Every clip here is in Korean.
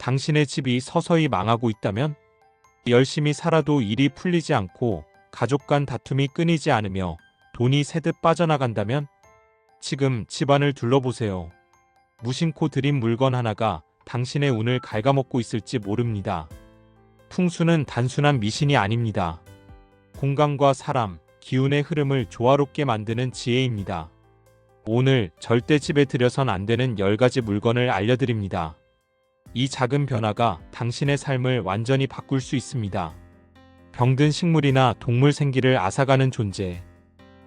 당신의 집이 서서히 망하고 있다면? 열심히 살아도 일이 풀리지 않고 가족 간 다툼이 끊이지 않으며 돈이 새듯 빠져나간다면? 지금 집안을 둘러보세요. 무심코 들인 물건 하나가 당신의 운을 갉아먹고 있을지 모릅니다. 풍수는 단순한 미신이 아닙니다. 공간과 사람, 기운의 흐름을 조화롭게 만드는 지혜입니다. 오늘 절대 집에 들여선 안 되는 10가지 물건을 알려드립니다. 이 작은 변화가 당신의 삶을 완전히 바꿀 수 있습니다. 병든 식물이나 동물 생기를 앗아가는 존재.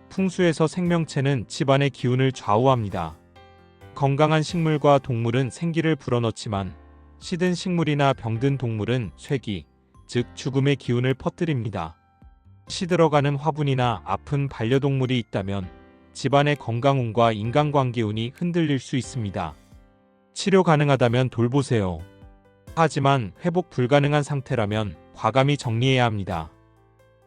풍수에서 생명체는 집안의 기운을 좌우합니다. 건강한 식물과 동물은 생기를 불어넣지만 시든 식물이나 병든 동물은 쇠기, 즉 죽음의 기운을 퍼뜨립니다. 시들어가는 화분이나 아픈 반려동물이 있다면 집안의 건강운과 인간관계운이 흔들릴 수 있습니다. 치료 가능하다면 돌보세요. 하지만 회복 불가능한 상태라면 과감히 정리해야 합니다.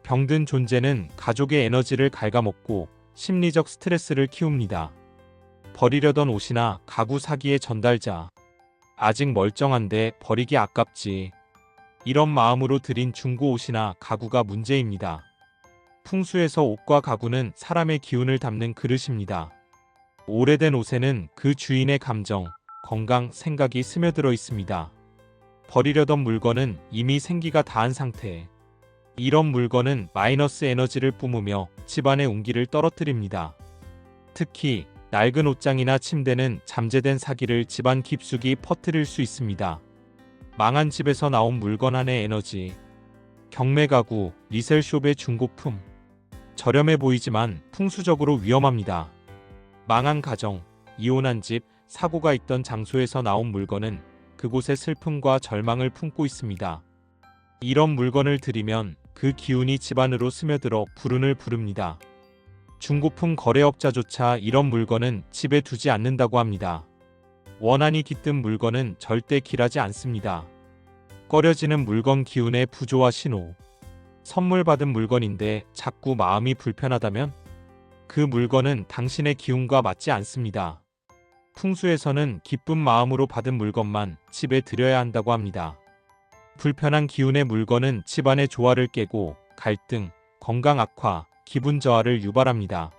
병든 존재는 가족의 에너지를 갉아먹고 심리적 스트레스를 키웁니다. 버리려던 옷이나 가구 사기의 전달자. 아직 멀쩡한데 버리기 아깝지. 이런 마음으로 들인 중고 옷이나 가구가 문제입니다. 풍수에서 옷과 가구는 사람의 기운을 담는 그릇입니다. 오래된 옷에는 그 주인의 감정, 건강, 생각이 스며들어 있습니다. 버리려던 물건은 이미 생기가 다한 상태. 이런 물건은 마이너스 에너지를 뿜으며 집안의 운기를 떨어뜨립니다. 특히 낡은 옷장이나 침대는 잠재된 사기를 집안 깊숙이 퍼뜨릴 수 있습니다. 망한 집에서 나온 물건 안의 에너지. 경매 가구, 리셀숍의 중고품. 저렴해 보이지만 풍수적으로 위험합니다. 망한 가정, 이혼한 집, 사고가 있던 장소에서 나온 물건은 그곳의 슬픔과 절망을 품고 있습니다. 이런 물건을 들이면 그 기운이 집안으로 스며들어 불운을 부릅니다. 중고품 거래업자조차 이런 물건은 집에 두지 않는다고 합니다. 원한이 깃든 물건은 절대 길하지 않습니다. 꺼려지는 물건 기운의 부조와 신호. 선물 받은 물건인데 자꾸 마음이 불편하다면 그 물건은 당신의 기운과 맞지 않습니다. 풍수에서는 기쁜 마음으로 받은 물건만 집에 들여야 한다고 합니다. 불편한 기운의 물건은 집안의 조화를 깨고 갈등, 건강 악화, 기분 저하를 유발합니다.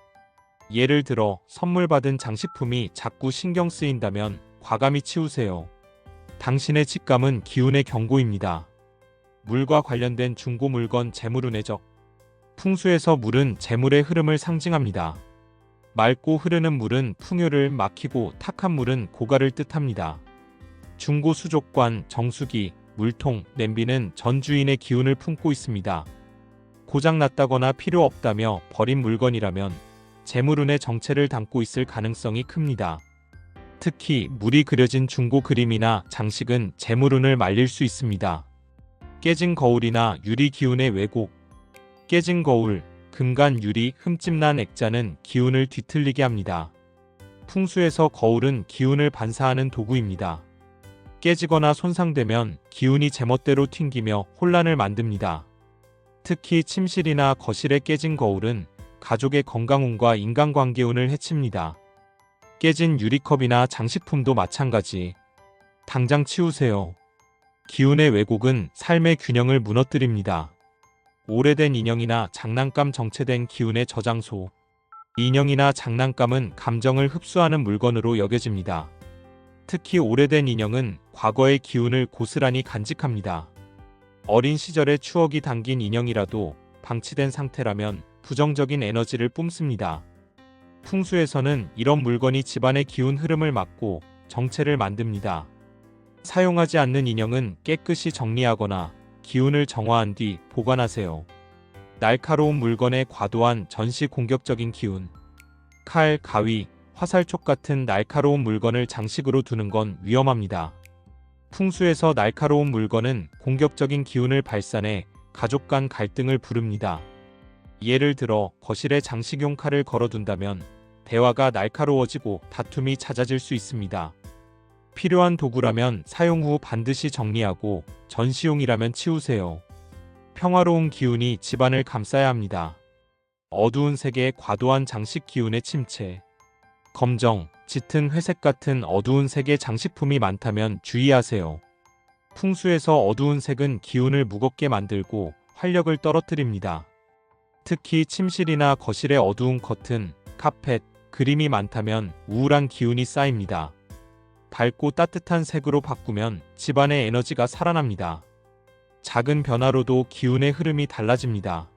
예를 들어 선물 받은 장식품이 자꾸 신경 쓰인다면 과감히 치우세요. 당신의 직감은 기운의 경고입니다. 물과 관련된 중고 물건 재물운의 적. 풍수에서 물은 재물의 흐름을 상징합니다. 맑고 흐르는 물은 풍요를 막히고 탁한 물은 고가를 뜻합니다. 중고 수족관, 정수기, 물통, 냄비는 전 주인의 기운을 품고 있습니다. 고장났다거나 필요 없다며 버린 물건이라면 재물운의 정체를 담고 있을 가능성이 큽니다. 특히 물이 그려진 중고 그림이나 장식은 재물운을 말릴 수 있습니다. 깨진 거울이나 유리 기운의 왜곡, 깨진 거울, 금간 유리, 흠집난 액자는 기운을 뒤틀리게 합니다. 풍수에서 거울은 기운을 반사하는 도구입니다. 깨지거나 손상되면 기운이 제멋대로 튕기며 혼란을 만듭니다. 특히 침실이나 거실에 깨진 거울은 가족의 건강운과 인간관계운을 해칩니다. 깨진 유리컵이나 장식품도 마찬가지. 당장 치우세요. 기운의 왜곡은 삶의 균형을 무너뜨립니다. 오래된 인형이나 장난감 정체된 기운의 저장소. 인형이나 장난감은 감정을 흡수하는 물건으로 여겨집니다. 특히 오래된 인형은 과거의 기운을 고스란히 간직합니다. 어린 시절의 추억이 담긴 인형이라도 방치된 상태라면 부정적인 에너지를 뿜습니다. 풍수에서는 이런 물건이 집안의 기운 흐름을 막고 정체를 만듭니다. 사용하지 않는 인형은 깨끗이 정리하거나 기운을 정화한 뒤 보관하세요. 날카로운 물건에 과도한 전시 공격적인 기운. 칼, 가위, 화살촉 같은 날카로운 물건을 장식으로 두는 건 위험합니다. 풍수에서 날카로운 물건은 공격적인 기운을 발산해 가족 간 갈등을 부릅니다. 예를 들어 거실에 장식용 칼을 걸어둔다면 대화가 날카로워지고 다툼이 잦아질 수 있습니다. 필요한 도구라면 사용 후 반드시 정리하고 전시용이라면 치우세요. 평화로운 기운이 집안을 감싸야 합니다. 어두운 색의 과도한 장식 기운의 침체. 검정, 짙은 회색 같은 어두운 색의 장식품이 많다면 주의하세요. 풍수에서 어두운 색은 기운을 무겁게 만들고 활력을 떨어뜨립니다. 특히 침실이나 거실의 어두운 커튼, 카펫, 그림이 많다면 우울한 기운이 쌓입니다. 밝고 따뜻한 색으로 바꾸면 집안의 에너지가 살아납니다. 작은 변화로도 기운의 흐름이 달라집니다.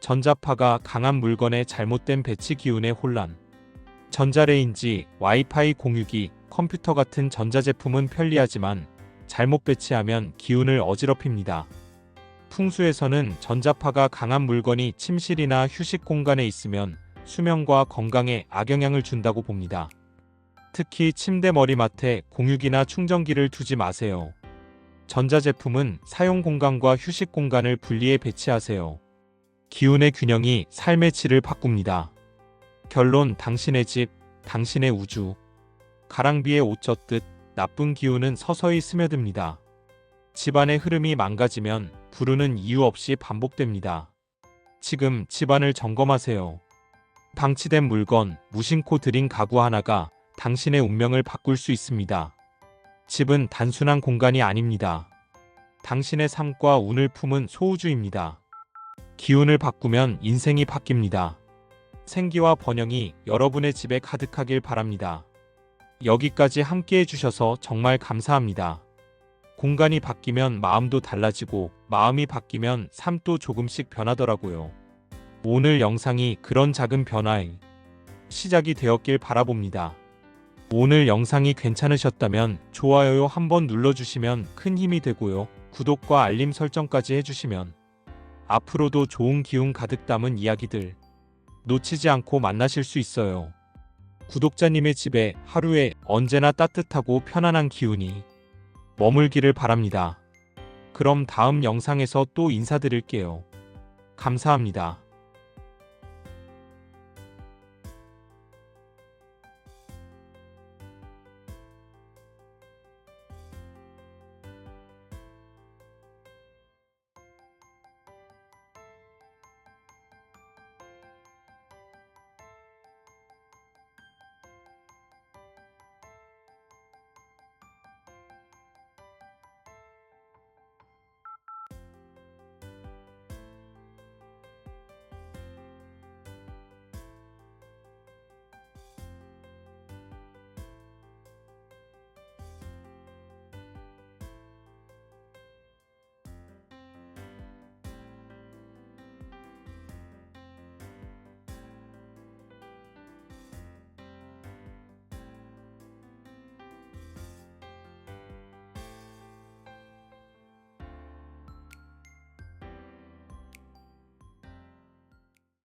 전자파가 강한 물건의 잘못된 배치 기운의 혼란. 전자레인지, 와이파이 공유기, 컴퓨터 같은 전자제품은 편리하지만 잘못 배치하면 기운을 어지럽힙니다. 풍수에서는 전자파가 강한 물건이 침실이나 휴식 공간에 있으면 수면과 건강에 악영향을 준다고 봅니다. 특히 침대 머리맡에 공유기나 충전기를 두지 마세요. 전자제품은 사용 공간과 휴식 공간을 분리해 배치하세요. 기운의 균형이 삶의 질을 바꿉니다. 결론 당신의 집, 당신의 우주. 가랑비에 옷 젖듯 나쁜 기운은 서서히 스며듭니다. 집안의 흐름이 망가지면 부르는 이유 없이 반복됩니다. 지금 집안을 점검하세요. 방치된 물건, 무심코 들인 가구 하나가 당신의 운명을 바꿀 수 있습니다. 집은 단순한 공간이 아닙니다. 당신의 삶과 운을 품은 소우주입니다. 기운을 바꾸면 인생이 바뀝니다. 생기와 번영이 여러분의 집에 가득하길 바랍니다. 여기까지 함께 해주셔서 정말 감사합니다. 공간이 바뀌면 마음도 달라지고 마음이 바뀌면 삶도 조금씩 변하더라고요. 오늘 영상이 그런 작은 변화의 시작이 되었길 바라봅니다. 오늘 영상이 괜찮으셨다면 좋아요 한번 눌러주시면 큰 힘이 되고요. 구독과 알림 설정까지 해주시면 앞으로도 좋은 기운 가득 담은 이야기들 놓치지 않고 만나실 수 있어요. 구독자님의 집에 하루에 언제나 따뜻하고 편안한 기운이 머물기를 바랍니다. 그럼 다음 영상에서 또 인사드릴게요. 감사합니다.